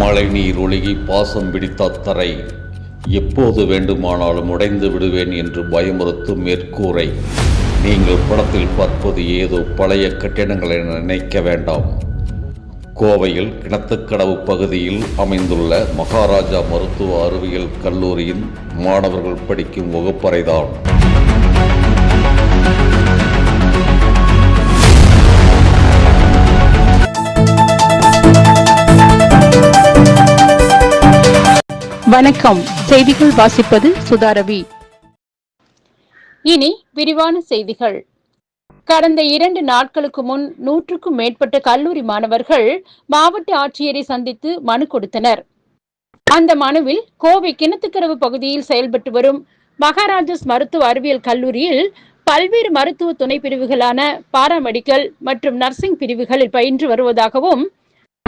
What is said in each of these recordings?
மழை நீர் ஒழுகி பாசம் பிடித்த தரை எப்போது வேண்டுமானாலும் உடைந்து விடுவேன் என்று பயமுறுத்தும் மேற்கூரை. நீங்கள் படத்தில் பார்ப்பது ஏதோ பழைய கட்டிடங்கள் என நினைக்க வேண்டாம். கோவையில் கிணத்துக்கடவு பகுதியில் அமைந்துள்ள மகாராஜா மருத்துவ அறிவியல் கல்லூரியின் மாணவர்கள் படிக்கும் வகுப்பறைதான். வணக்கம். செய்திகள் வாசிப்பது சுதாரவி. இனி விரிவான செய்திகள். கடந்த இரண்டு நாட்களுக்கு முன் நூற்றுக்கும் மேற்பட்ட கல்லூரி மாணவர்கள் மாவட்ட ஆட்சியரை சந்தித்து மனு கொடுத்தனர். அந்த மனுவில் கோவை கிணத்துக்கரவு பகுதியில் செயல்பட்டு வரும் மகாராஜஸ் மருத்துவ அறிவியல் கல்லூரியில் பல்வேறு மருத்துவ துணை பிரிவுகளான பாராமெடிக்கல் மற்றும் நர்சிங் பிரிவுகளில் பயின்று வருவதாகவும்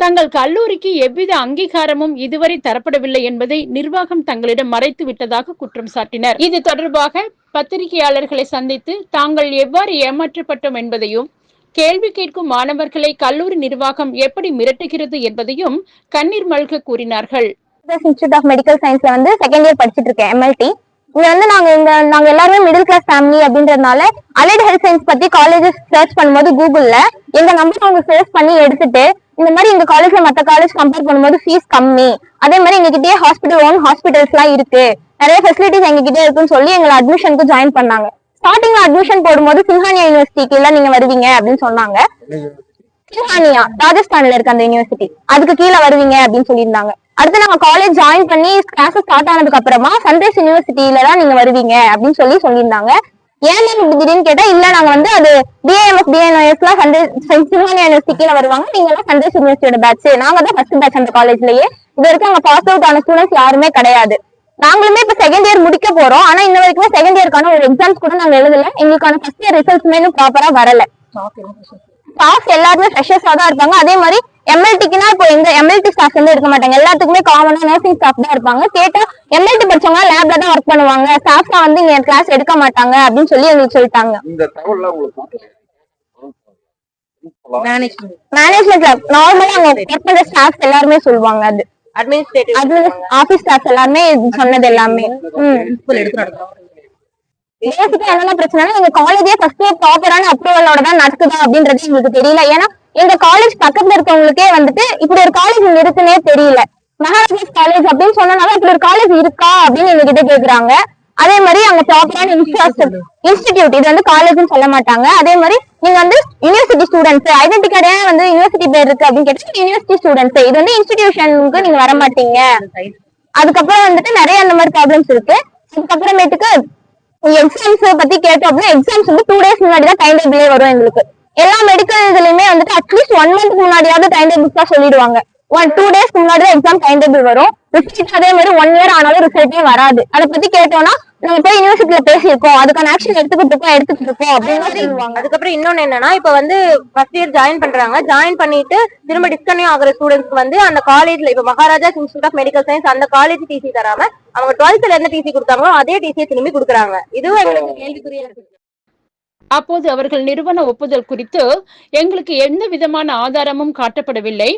தங்கள் கல்லூரிக்கு எவ்வித அங்கீகாரமும் இதுவரை தரப்படவில்லை என்பதை நிர்வாகம் தங்களிடம் மறைத்து விட்டதாக குற்றம் சாட்டினர். இது தொடர்பாக பத்திரிகையாளர்களை சந்தித்து தாங்கள் எவ்வாறு ஏமாற்றப்பட்டோம் என்பதையும் கேள்வி கேட்கும் மாணவர்களை கல்லூரி நிர்வாகம் எப்படி மிரட்டுகிறது என்பதையும் கண்ணீர் மல்க கூறினார்கள். இன்ஸ்டியூட் ஆஃப் மெடிக்கல் சயின்ஸ்ல வந்து செகண்ட் இயர் படிச்சுட்டு இருக்கேன் எம்எல்டி இங்க வந்து நாங்க இங்க நாங்க எல்லாருமே மிடில் கிளாஸ் ஃபேமிலி அப்படின்றதுனால அலைட் ஹெல்த் சயின்ஸ் பத்தி காலேஜஸ் சர்ச் பண்ணும்போது கூகுள்ல எங்க நம்பர் அவங்க சர்ச் பண்ணி எடுத்துட்டு இந்த மாதிரி எங்க காலேஜ்ல மத்த காலேஜ் கம்பேர் பண்ணும்போது ஃபீஸ் கம்மி. அதே மாதிரி எங்க ஹாஸ்பிட்டல் ஓன் ஹாஸ்பிட்டல்ஸ் எல்லாம் இருக்கு. நிறைய ஃபெசிலிட்டிஸ் எங்க கிட்டே இருக்குன்னு சொல்லி எங்களை அட்மிஷனுக்கு ஜாயின் பண்ணாங்க. ஸ்டார்டிங்ல அட்மிஷன் போடும்போது சிங்ஹானியா யூனிவர்சிட்டிக்கு எல்லாம் நீங்க வருவீங்க அப்படின்னு சொன்னாங்க. சிங்ஹானியா ராஜஸ்தான்ல இருக்க அந்த யூனிவர்சிட்டி அதுக்கு கீழே வருவீங்க அப்படின்னு சொல்லியிருந்தாங்க. அடுத்து நாங்க காலேஜ் ஜாயின் பண்ணி கிளாஸ் ஸ்டார்ட் ஆனதுக்கு அப்புறமா சன்ரைஸ் யூனிவர்சிட்டியில தான் நீங்க வருவீங்க அப்படின்னு சொல்லி சொல்லியிருந்தாங்க. ஏன் மேம் இப்படி திடீர்னு கேட்டா இல்ல நாங்க வந்து அது பிஏஎம்எஸ் பிஎன்எஸ் எல்லாம் சன்ரைஸ் சிங்ஹானியா யூனிவர்சிட்டி கீழே வருவாங்க. நீங்க எல்லாம் சன்ரைஸ் யூனிவர்சிட்டியோட பேட்ச் நாங்க தான் ஃபர்ஸ்ட் பேட்ச் அந்த காலேஜ்லயே இது வரைக்கும் அங்க பாஸ் அவுட் ஆன ஸ்டூடெண்ட்ஸ் யாருமே கிடையாது. நாங்களுமே இப்ப செகண்ட் இயர் முடிக்க போறோம். ஆனா இன்ன வரைக்குமே செகண்ட் இயர்க்கான ஒரு எக்ஸாம்ஸ் கூட நாங்க எழுதல. எங்களுக்கான ஃபர்ஸ்ட் இயர் ரிசல்ட்ஸ்மே இன்னும் ப்ராப்பரா வரல. ஸ்டாஃப் எல்லாருமே ஃப்ரெஷர்ஸா தான் இருப்பாங்க. அதே மாதிரி எம்எல்டிக்குனா இப்போ எங்க எம்எல்டி ஸ்டாஃப் வந்து இருக்க மாட்டாங்க. எல்லாத்துக்குமே காமனா நர்சிங் ஸ்டாஃப் தான் இருப்பாங்க. கேட்டா எம்எல்டி படிச்சவங்க லேப்ல தான் ஒர்க் பண்ணுவாங்க. ஸ்டாஃப்ல வந்து இங்க கிளாஸ் எடுக்க மாட்டாங்க அப்படின்னு சொல்லி எங்களுக்கு சொல்லிட்டாங்க. இந்த மேனேஜ்மெண்ட்ல நார்மலா அங்க ஒர்க் பண்ற ஸ்டாஃப்ஸ் எல்லாருமே சொல்லுவாங்க அது. அட்மினிஸ்ட்ரேட்டிவ் அது ஆபீஸ் ஸ்டாஃப் எல்லாருமே சொன்னது எல்லாமே. ம். எடுத்து நடத்துறோம் பேசிக்கா என்னென்ன பிரச்சனைனா எங்க காலேஜே ஃபர்ஸ்ட் இயர் ப்ராப்பரான அப்ரூவலோட தான் நடக்குதா அப்படின்றது எங்களுக்கு தெரியல. ஏன்னா எங்க காலேஜ் பக்கத்துல இருக்கவங்களுக்கே வந்துட்டு இப்படி ஒரு காலேஜ் இருக்குன்னே தெரியல. மகாராஜாஸ் காலேஜ் அப்படின்னு சொன்னனால இப்படி ஒரு காலேஜ் இருக்கா அப்படின்னு எங்க கிட்ட கேக்குறாங்க. அதே மாதிரி அங்க ப்ராப்பரான இன்ஃப்ராஸ்ட்ரக்சர் இன்ஸ்டிடியூட் இது வந்து காலேஜ்னு சொல்ல மாட்டாங்க. அதே மாதிரி நீங்க வந்து யூனிவர்சிட்டி ஸ்டூடெண்ட்ஸ் ஐடென்டி கார்டு வந்து யூனிவர்சிட்டி பேர் இருக்கு அப்படின்னு கேட்டா யூனிவர்சிட்டி ஸ்டூடெண்ட்ஸ் இது வந்து இன்ஸ்டிடியூஷனுக்கு நீங்க வர மாட்டீங்க அதுக்கப்புறம் வந்துட்டு நிறைய அந்த மாதிரி ப்ராப்ளம்ஸ் இருக்கு. அதுக்கப்புறமேட்டுக்கு எக்ஸாம்ஸ் பத்தி கேட்டோம் அப்படின்னா எக்ஸாம்ஸ் வந்து டூ டேஸ் முன்னாடி தான் டைம் டேபிளே வரும் எங்களுக்கு. எல்லா மெடிக்கல் இதுலயுமே வந்துட்டு அட்லீஸ்ட் ஒன் மந்த் முன்னாடியாவது டைம் டேபிள்ஸ் தான் சொல்லிடுவாங்க. ஒன் டூ டேஸ்க்கு முன்னாடி எக்ஸாம் டைம் டேபிள் வரும். ரிசல்ட் அதே மாதிரி ஒன் இயர் ஆனாலும் ரிசல்ட்டே வராது. அதை பத்தி கேட்டோம்னா நம்ம போய் யூனிவர்சிட்டியில பேசியிருக்கோம். அதுக்கான ஆக்ஷன் எடுத்துக்கிட்டு இருக்கோம் எடுத்துக்கிட்டு இருக்கோம் அப்படின்னு சொல்லுவாங்க. அதுக்கப்புறம் இன்னொன்னு என்னன்னா இப்ப வந்து ஃபர்ஸ்ட் இயர் ஜாயின் பண்றாங்க. ஜாயின் பண்ணிட்டு திரும்ப டிஸ்கன்யூ ஆகுற ஸ்டூடெண்ட்ஸ்க்கு வந்து அந்த காலேஜ்ல இப்ப Maharajas institute of medical science அந்த காலேஜ் டிசி தராம அவங்க டுவெல்த்ல எந்த டிசி கொடுத்தாங்களோ அதே டிசியை திரும்பி கொடுக்குறாங்க. இதுவும் எங்களுக்கு கேள்விக்குரிய இருக்கு. அப்போது அவர்கள் நிறுவன ஒப்புதல் குறித்து எங்களுக்கு எந்த விதமான ஆதாரமும் காட்டப்படவில்லை.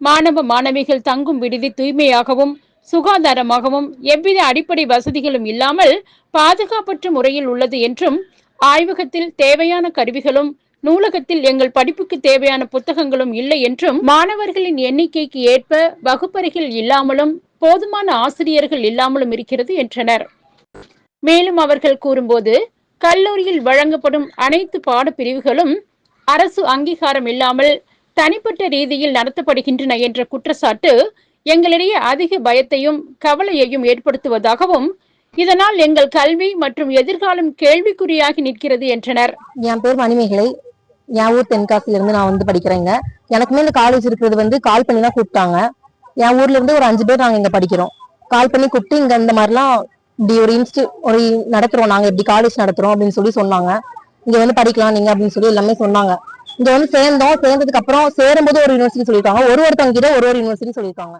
மாணவ மாணவிகள் தங்கும் விடுதி தூய்மையாகவும் சுகாதாரமாகவும் எவ்வித அடிப்படை வசதிகளும் இல்லாமல் பாதுகாப்பற்ற முறையில் உள்ளது என்றும் ஆய்வகத்தில் தேவையான கருவிகளும் நூலகத்தில் எங்கள் படிப்புக்கு தேவையான புத்தகங்களும் இல்லை என்றும் மாணவர்களின் எண்ணிக்கைக்கு ஏற்ப வகுப்பறைகள் இல்லாமலும் போதுமான ஆசிரியர்கள் இல்லாமலும் இருக்கிறது என்றனர். மேலும் அவர்கள் கூறும்போது கல்லூரியில் வழங்கப்படும் அனைத்து பாடப்பிரிவுகளும் அரசு அங்கீகாரம் இல்லாமல் தனிப்பட்ட ரீதியில் நடத்தப்படுகின்றன என்ற குற்றச்சாட்டு எங்களிடையே அதிக பயத்தையும் கவலையையும் ஏற்படுத்துவதாகவும் இதனால் எங்கள் கல்வி மற்றும் எதிர்காலம் கேள்விக்குறியாகி நிற்கிறது என்றனர். என் பேர் மணிமேகலை. என் ஊர் தென்காசில இருந்து நான் வந்து படிக்கிறேங்க. எனக்குமே இந்த காலேஜ் இருக்கிறது வந்து கால் பண்ணி தான் கூப்பிட்டாங்க. என் ஊர்ல இருந்து ஒரு அஞ்சு பேர் நாங்க இங்க படிக்கிறோம். கால் பண்ணி கூப்பிட்டு இங்க இந்த மாதிரிலாம் இப்படி ஒரு இன்ஸ்டி ஒரு நடத்துறோம். நாங்க இப்படி காலேஜ் நடத்துறோம் அப்படின்னு சொல்லி சொன்னாங்க. இங்க வந்து படிக்கலாம் நீங்க அப்படின்னு சொல்லி எல்லாமே சொன்னாங்க. இங்க வந்து சேர்ந்தோம் சேர்ந்ததுக்கு அப்புறம் சேரும்போது ஒரு யூனிவர்சிட்டி சொல்லியிருக்காங்க ஒரு ஒருத்தவங்க கிட்ட ஒரு ஒரு யூனிவர்சிட்டி சொல்லியிருக்காங்க